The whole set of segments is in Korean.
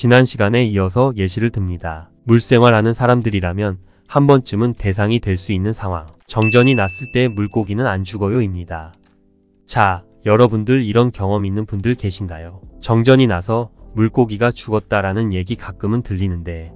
지난 시간에 이어서 예시를 듭니다. 물생활하는 사람들이라면 한 번쯤은 대상이 될 수 있는 상황. 정전이 났을 때 물고기는 안 죽어요입니다. 자, 여러분들 이런 경험 있는 분들 계신가요? 정전이 나서 물고기가 죽었다라는 얘기 가끔은 들리는데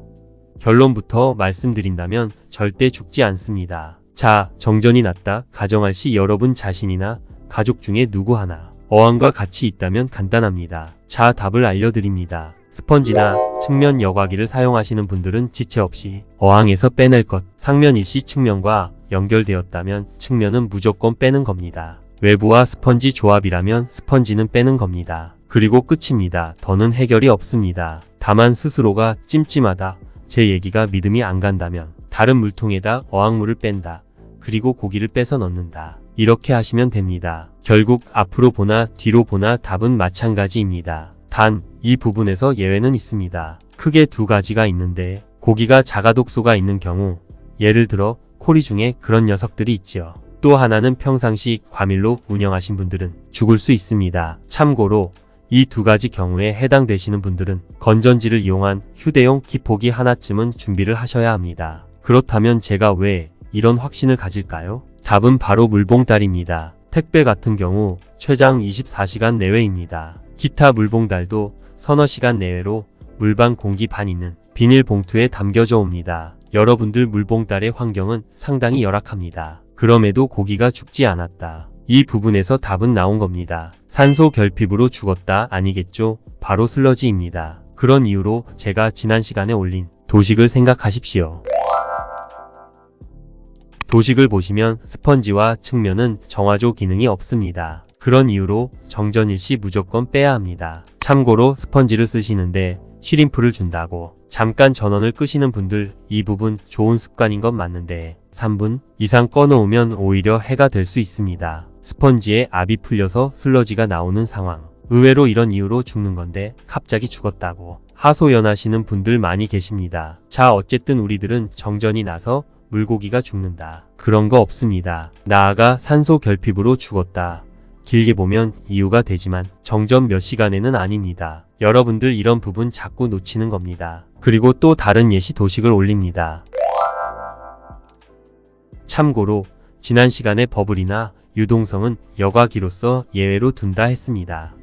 결론부터 말씀드린다면 절대 죽지 않습니다. 자, 정전이 났다 가정할 시 여러분 자신이나 가족 중에 누구 하나 어항과 같이 있다면 간단합니다. 자, 답을 알려드립니다. 스펀지나 측면 여과기를 사용하시는 분들은 지체 없이 어항에서 빼낼 것, 상면 일시 측면과 연결되었다면 측면은 무조건 빼는 겁니다. 외부와 스펀지 조합이라면 스펀지는 빼는 겁니다. 그리고 끝입니다. 더는 해결이 없습니다. 다만 스스로가 찜찜하다, 제 얘기가 믿음이 안 간다면 다른 물통에다 어항물을 뺀다. 그리고 고기를 빼서 넣는다. 이렇게 하시면 됩니다. 결국 앞으로 보나 뒤로 보나 답은 마찬가지입니다. 단, 이 부분에서 예외는 있습니다. 크게 두 가지가 있는데, 고기가 자가독소가 있는 경우, 예를 들어, 코리 중에 그런 녀석들이 있지요. 또 하나는 평상시 과밀로 운영하신 분들은 죽을 수 있습니다. 참고로, 이 두 가지 경우에 해당되시는 분들은 건전지를 이용한 휴대용 기포기 하나쯤은 준비를 하셔야 합니다. 그렇다면 제가 왜 이런 확신을 가질까요? 답은 바로 물봉달입니다. 택배 같은 경우 최장 24시간 내외입니다. 기타 물봉달도 서너 시간 내외로 물반 공기 반 있는 비닐 봉투에 담겨져 옵니다. 여러분들 물봉달의 환경은 상당히 열악합니다. 그럼에도 고기가 죽지 않았다. 이 부분에서 답은 나온 겁니다. 산소 결핍으로 죽었다 아니겠죠? 바로 슬러지입니다. 그런 이유로 제가 지난 시간에 올린 도식을 생각하십시오. 도식을 보시면 스펀지와 측면은 정화조 기능이 없습니다. 그런 이유로 정전일 시 무조건 빼야 합니다. 참고로 스펀지를 쓰시는데 쉬림프를 준다고 잠깐 전원을 끄시는 분들 이 부분 좋은 습관인 건 맞는데 3분 이상 꺼놓으면 오히려 해가 될 수 있습니다. 스펀지에 압이 풀려서 슬러지가 나오는 상황. 의외로 이런 이유로 죽는 건데 갑자기 죽었다고 하소연하시는 분들 많이 계십니다. 자 어쨌든 우리들은 정전이 나서 물고기가 죽는다. 그런 거 없습니다. 나아가 산소 결핍으로 죽었다. 길게 보면 이유가 되지만 정전 몇 시간에는 아닙니다. 여러분들 이런 부분 자꾸 놓치는 겁니다. 그리고 또 다른 예시 도식을 올립니다. 참고로 지난 시간에 버블이나 유동성은 여과기로서 예외로 둔다 했습니다.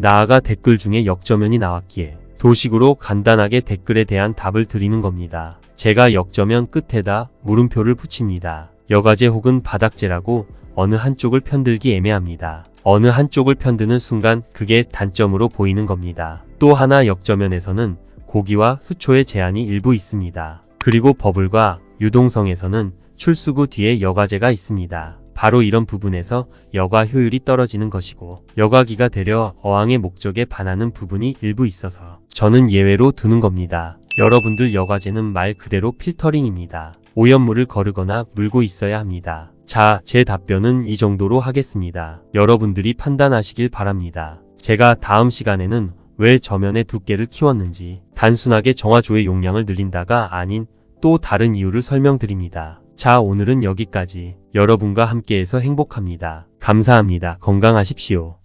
나아가 댓글 중에 역저면이 나왔기에 도식으로 간단하게 댓글에 대한 답을 드리는 겁니다. 제가 역저면 끝에다 물음표를 붙입니다. 여과제 혹은 바닥재라고 어느 한쪽을 편들기 애매합니다. 어느 한쪽을 편드는 순간 그게 단점으로 보이는 겁니다. 또 하나 역저면에서는 고기와 수초의 제한이 일부 있습니다. 그리고 버블과 유동성에서는 출수구 뒤에 여과제가 있습니다. 바로 이런 부분에서 여과 효율이 떨어지는 것이고 여과기가 되려 어항의 목적에 반하는 부분이 일부 있어서 저는 예외로 두는 겁니다. 여러분들 여과제는 말 그대로 필터링입니다. 오염물을 거르거나 물고 있어야 합니다. 자, 제 답변은 이 정도로 하겠습니다. 여러분들이 판단하시길 바랍니다. 제가 다음 시간에는 왜 저면의 두께를 키웠는지 단순하게 정화조의 용량을 늘린다가 아닌 또 다른 이유를 설명드립니다. 자, 오늘은 여기까지. 여러분과 함께해서 행복합니다. 감사합니다. 건강하십시오.